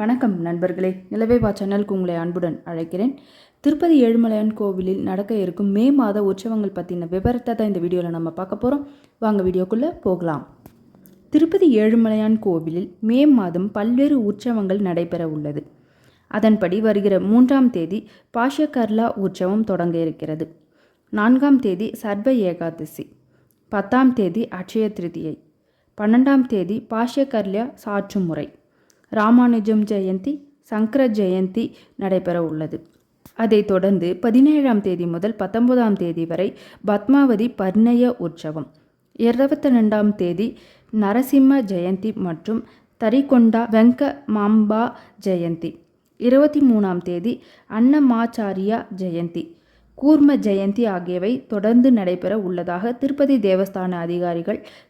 வணக்கம் நண்பர்களே. நிலவேவா சேனலுக்கு உங்களை அன்புடன் அழைக்கிறேன். திருப்பதி ஏழுமலையான் கோவிலில் நடக்க இருக்கும் மே மாத உற்சவங்கள் பற்றின விவரத்தை தான் இந்த வீடியோவில் நம்ம பார்க்க போகிறோம் வாங்க வீடியோக்குள்ளே போகலாம். திருப்பதி ஏழுமலையான் கோவிலில் மே மாதம் பல்வேறு உற்சவங்கள் நடைபெற உள்ளது. அதன்படி வருகிற மூன்றாம் தேதி பாஷகர்லா உற்சவம் தொடங்க இருக்கிறது. நான்காம் தேதி சர்வ ஏகாதசி. பத்தாம் தேதி அட்சய திருதியை. பன்னெண்டாம் தேதி பாஷ்யகர்லியா சாற்று முறை. ராமானுஜம் ஜெயந்தி சங்கர ஜெயந்தி நடைபெற உள்ளது. அதைத் தொடர்ந்து பதினேழாம் தேதி முதல் பத்தொன்பதாம் தேதி வரை பத்மாவதி பர்ணய உற்சவம். இருபத்தி ரெண்டாம் தேதி நரசிம்ம ஜெயந்தி மற்றும் தரிகொண்டா வெங்க மாம்பா ஜெயந்தி. இருபத்தி மூணாம் தேதி அன்னமாச்சாரியா ஜெயந்தி. கூர்ம ஜெயந்தி ஆகியவை தொடர்ந்து நடைபெற உள்ளதாக திருப்பதி தேவஸ்தான அதிகாரிகள்